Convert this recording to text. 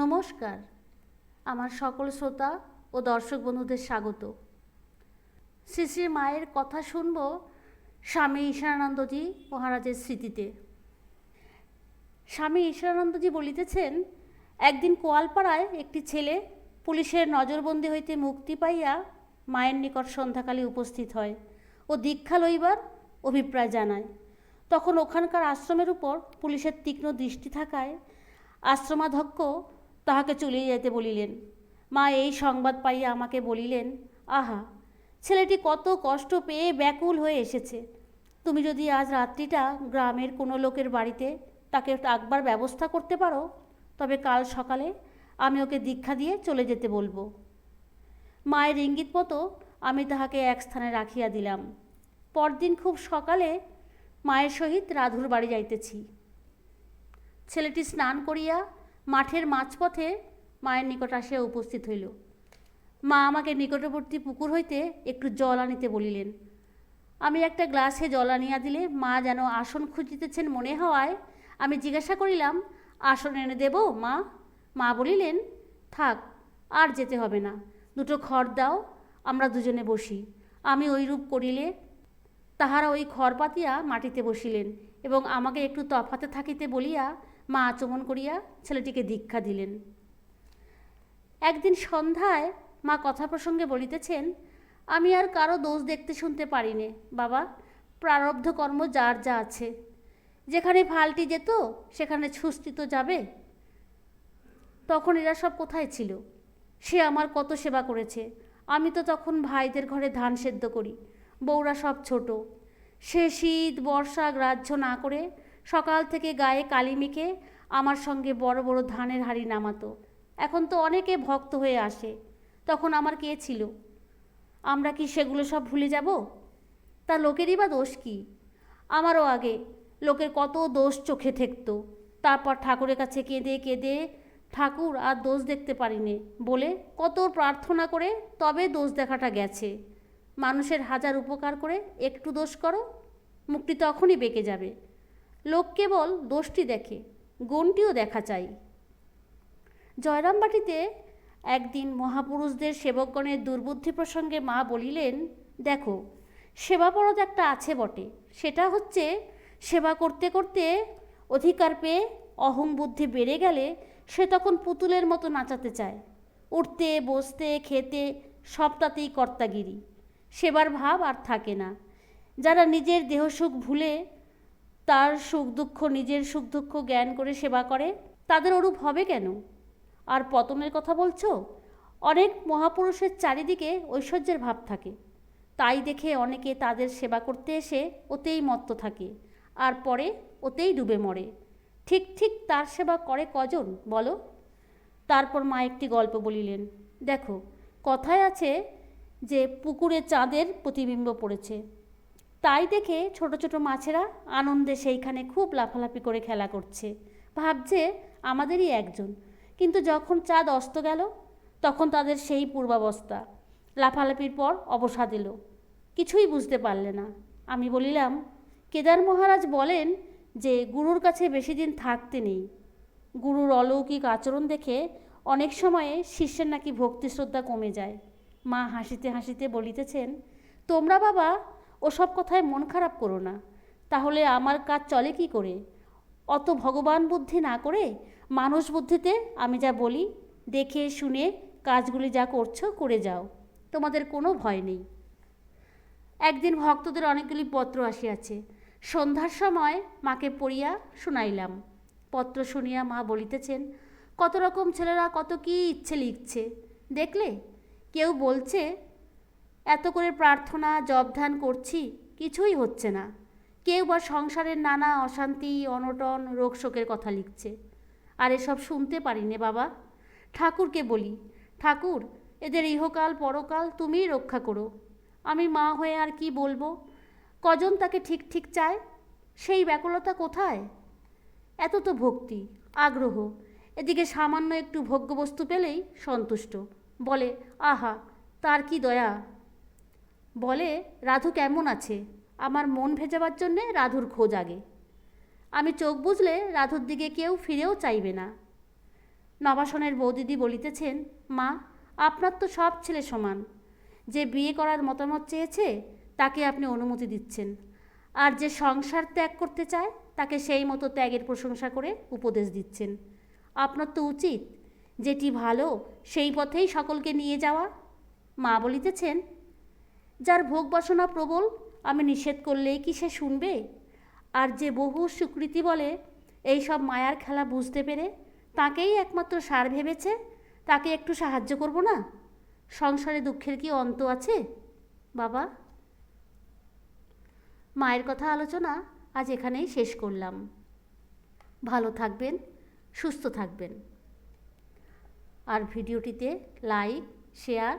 নমস্কার। আমার সকল শ্রোতা ও দর্শক বন্ধুদের স্বাগত। শ্রী শ্রী মায়ের কথা শুনব স্বামী ঈশ্বরানন্দজি মহারাজের স্মৃতিতে। স্বামী ঈশ্বরানন্দজি বলিতেছেন, একদিন কোয়ালপাড়ায় একটি ছেলে পুলিশের নজরবন্দি হইতে মুক্তি পাইয়া মায়ের নিকট সন্ধ্যাকালে উপস্থিত হয় ও দীক্ষা লইবার অভিপ্রায় জানায়। তখন ওখানকার আশ্রমের উপর পুলিশের তীক্ষ্ণ দৃষ্টি থাকায় আশ্রমাধ্যক্ষ তাহাকে চলিয়ে যাইতে বলিলেন। মা এই সংবাদ পাইয়া আমাকে বলিলেন, আহা, ছেলেটি কত কষ্ট পেয়ে ব্যাকুল হয়ে এসেছে। তুমি যদি আজ রাত্রিটা গ্রামের কোনো লোকের বাড়িতে তাকে থাকবার ব্যবস্থা করতে পারো, তবে কাল সকালে আমি ওকে দীক্ষা দিয়ে চলে যেতে বলব। মায়ের ইঙ্গিত মতো আমি তাহাকে এক স্থানে রাখিয়া দিলাম। পরদিন খুব সকালে মায়ের সহিত রাধুর বাড়ি যাইতেছি। ছেলেটি স্নান করিয়া মাঠের মাঝপথে মায়ের নিকট আসিয়া উপস্থিত হইল। মা আমাকে নিকটবর্তী পুকুর হইতে একটু জল আনিতে বলিলেন। আমি একটা গ্লাসে জল আনিয়া দিলে মা যেন আসন খুঁজিতেছেন মনে হওয়ায় আমি জিজ্ঞাসা করিলাম, আসন এনে দেব মা? মা বলিলেন, থাক, আর যেতে হবে না। দুটো খড় দাও, আমরা দুজনে বসি। আমি ওইরূপ করিলে তাহারা ওই খড় পাতিয়া মাটিতে বসিলেন এবং আমাকে একটু তফাতে থাকিতে বলিয়া মা আচমন করিয়া ছেলেটিকে দীক্ষা দিলেন। একদিন সন্ধ্যায় মা কথা প্রসঙ্গে বলিতেছেন, আমি আর কারও দোষ দেখতে শুনতে পারি নে বাবা। প্রারব্ধ কর্ম যার যা আছে। যেখানে ফালটি যেত, সেখানে ছুস্তি তো যাবে। তখন এরা সব কোথায় ছিল? সে আমার কত সেবা করেছে। আমি তো তখন ভাইদের ঘরে ধান সেদ্ধ করি, বউরা সব ছোট। সে শীত, বর্ষা, গ্রাহ্য না করে সকাল থেকে গায়ে কালি মেখে আমার সঙ্গে বড় বড় ধানের হাড়ি নামাতো। এখন তো অনেকে ভক্ত হয়ে আসে। তখন আমার কে ছিল? আমরা কি সেগুলো সব ভুলে যাব? তা লোকেরই বা দোষ কি? আমারও আগে লোকের কত দোষ চোখে ঠেকত। তারপর ঠাকুরের কাছে কেঁদে কেঁদে ঠাকুর আর দোষ দেখতে পারিনে বলে কত প্রার্থনা করে তবে দোষ দেখাটা গেছে। মানুষের হাজার উপকার করে একটু দোষ করো মুখটি তখনই বেঁকে যাবে। লোক কেবল দোষটি দেখে, গুণটিও দেখা চাই। জয়রামবাটিতে একদিন মহাপুরুষদের সেবকগণের দুর্বুদ্ধি প্রসঙ্গে মা বলিলেন, দেখো সেবাপরদ একটা আছে বটে, সেটা হচ্ছে সেবা করতে করতে অধিকার পেয়ে অহং বুদ্ধি বেড়ে গেলে সে তখন পুতুলের মতো নাচাতে চায়। উঠতে, বসতে, খেতে, সবটাতেই কর্তাগিরি। সেবার ভাব আর থাকে না। যারা নিজের দেহসুখ ভুলে তার সুখ দুঃখ, নিজের সুখ দুঃখ জ্ঞান করে সেবা করে? তাদের ওরূপ হবে কেন? আর পতনের কথা বলছো? অনেক মহাপুরুষের চারিদিকে ঐশ্বর্যের ভাব থাকে। তাই দেখে অনেকে তাদের সেবা করতে এসে ওতেই মত্ত থাকে, আর পরে ওতেই ডুবে মরে। ঠিক ঠিক তার সেবা করে কজন, বলো? তারপর মা একটি গল্প বলিলেন, দেখো, কথায় আছে যে পুকুরে চাঁদের প্রতিবিম্ব পড়েছে। তাই দেখে ছোট ছোট মাছেরা আনন্দে সেইখানে খুব লাফালাফি করে খেলা করছে। ভাবছে আমাদেরই একজন। কিন্তু যখন চাঁদ অস্ত গেল, তখন তাদের সেই পূর্বাবস্থা। লাফালাফির পর অবসাদ এলো। কিছুই বুঝতে পারলে না। আমি বলিলাম, কেদার মহারাজ বলেন যে, গুরুর কাছে বেশি দিন থাকতে নেই। গুরুর অলৌকিক আচরণ দেখে অনেক সময়ে শিষ্যের নাকি ভক্তি শ্রদ্ধা কমে যায়। মা হাসিতে হাসিতে বলিতেছেন, তোমরা বাবা ওসব কথায় মন খারাপ করো না। তাহলে আমার কাজ চলে কি করে? অত ভগবান বুদ্ধি না করে মানুষ বুদ্ধিতে আমি যা বলি, দেখে, শুনে কাজগুলি যা করছ, করে যাও। তোমাদের কোনো ভয় নেই। একদিন ভক্তদের অনেকগুলি পত্র আসিয়াছে। সন্ধ্যার সময় মাকে পড়িয়া শুনাইলাম। পত্র শুনিয়া মা বলিতেছেন, কত রকম ছেলেরা, কত কী ইচ্ছে লিখছে। দেখলে? কেউ বলছে এত করে প্রার্থনা, জবধান করছি, কিছুই হচ্ছে না। কেউ বা সংসারের নানা অশান্তি, অনটন রোগ শোকের কথা লিখছে। আর এসব শুনতে পারি নে বাবা? ঠাকুরকে বলি, ঠাকুর, এদের ইহকাল, পরকাল তুমিই রক্ষা করো। আমি মা হয়ে আর কি বলব? কজন তাকে ঠিক ঠিক চায়? সেই ব্যাকুলতা কোথায়? এত তো ভক্তি, আগ্রহ। এদিকে সামান্য একটু ভোগ্যবস্তু পেলেই সন্তুষ্ট। বলে, আহা, তার কি দয়া? বলে, রাধু কেমন আছে? আমার মন ভেজাবার জন্যে রাধুর খোঁজ আগে। আমি চোখ বুঝলে রাধুর দিকে কেউ ফিরেও চাইবে না। নবাসনের বৌদিদি বলিতেছেন, মা, আপনার তো সব ছেলে সমান। যে বিয়ে করার মতামত চেয়েছে, তাকে আপনি অনুমতি দিচ্ছেন। আর যে সংসার ত্যাগ করতে চায়, তাকে সেই মতো ত্যাগের প্রশংসা করে উপদেশ দিচ্ছেন। আপনার তো উচিত, যেটি ভালো, সেই পথেই সকলকে নিয়ে যাওয়া। মা বলিতেছেন যার ভোগ বাসনা প্রবল, আমি নিষেধ করলেই কি সে শুনবে? আর যে বহু স্বীকৃতি বলে, এই সব মায়ার খেলা বুঝতে পেরে তাকেই একমাত্র সার ভেবেছে, তাকে একটু সাহায্য করব না? সংসারে দুঃখের কি অন্ত আছে? বাবা। মায়ের কথা আলোচনা আজ এখানেই শেষ করলাম। ভালো থাকবেন, সুস্থ থাকবেন। আর ভিডিওটিতে লাইক, শেয়ার